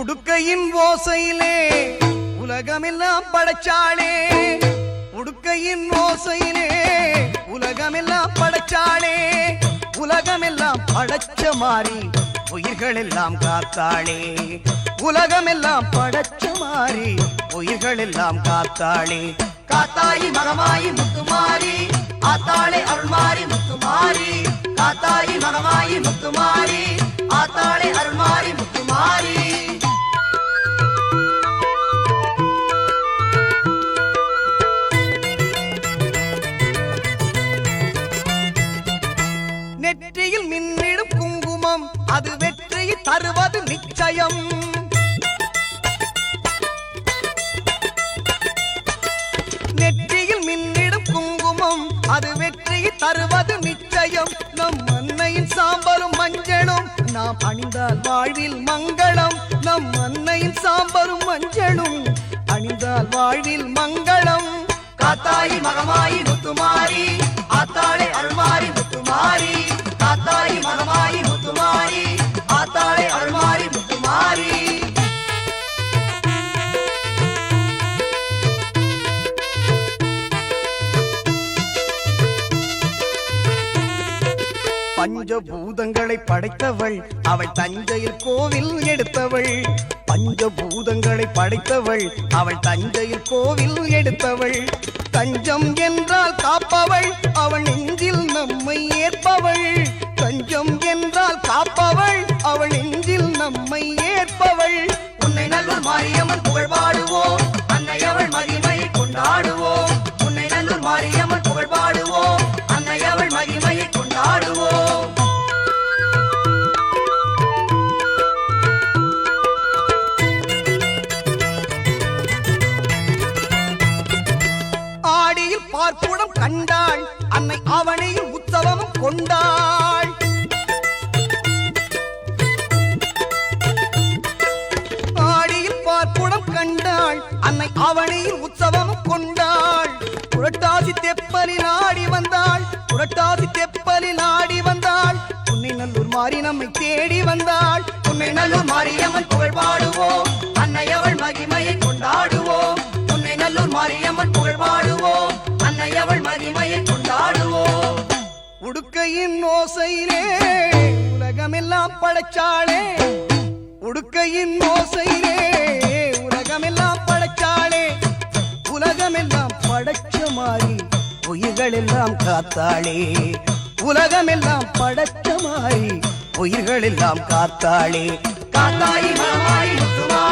உடுக்கையின் ஓசையிலே உலகமெல்லாம் படைச்சாளே. உடுக்கையின் ஓசையிலே உலகமெல்லாம் படைச்சாளே. உலகமெல்லாம் படைச்ச மாறி உயிர்கள் எல்லாம் காத்தாளே. உலகமெல்லாம் படைச்ச மாறி உயிர்கள் எல்லாம் காத்தாளே. காத்தாயி மகமாயி முத்துமாரி ஆத்தாளே அருள்மாரி முத்துமாரி காத்தாயி மகமாயி முத்துமாரி அது வெற்றி தருவது நிச்சயம். நெற்றியில் மின்னிடும் குங்குமம் அது வெற்றி தருவது நிச்சயம். நம் அன்னையின் சாம்பலும் மஞ்சளும் நாம் அணிந்தால் வாழ்வில் மங்களம். நம் அன்னையின் சாம்பலும் மஞ்சளும் அணிந்தால் வாழ்வில் பஞ்சபூதங்களை படைத்தவள். அவள் தஞ்சையில் கோவில் எடுத்தவள். பஞ்சபூதங்களை படைத்தவள். அவள் தஞ்சையில் கோவில் எடுத்தவள். தஞ்சம் என்றால் காப்பவள். அவள் நெஞ்சில் நம்மை ஏற்பவள். தஞ்சம் என்றால் காப்பவள். அவள் நெஞ்சில் நம்மை ஏற்பவள். உன்னை நல்ல மாரியம்மன் புகழ் பாடுவோம் ஆடியில் கண்டாள். அன்னை அவனையில் உற்சவமும் கொண்டாள். ஆடியில் பார்ப்புடம் கண்டாள். அன்னை அவனையில் உற்சவமும் கொண்டாள். புரட்டாசி தெப்பலில் ஆடி வந்தாள். புரட்டாசி தெப்பலில் ஆடி வந்தாள். உன்னை நல்லூர் மாறி நம்மை தேடி வந்தாள். உன்னை நல்லூர் மாரியம்மன் புகழ் பாடுவோம். அன்னை அவள் மகிமையை கொண்டாடுவோம். உன்னை நல்லூர் மாரியம்மன் புகழ் உடுக்கையின் ஓசையிலே உலகமெல்லாம் படைச்சாளே. உடுக்கையின் ஓசையிலே உலகமெல்லாம் படைச்சாளே. உலகமெல்லாம் படைச்ச மாறி உயிர்களெல்லாம் காத்தாளே. உலகமெல்லாம் படைச்ச மாறி உயிர்களெல்லாம் காத்தாளே. காத்தாயி மகமாயி முத்துமா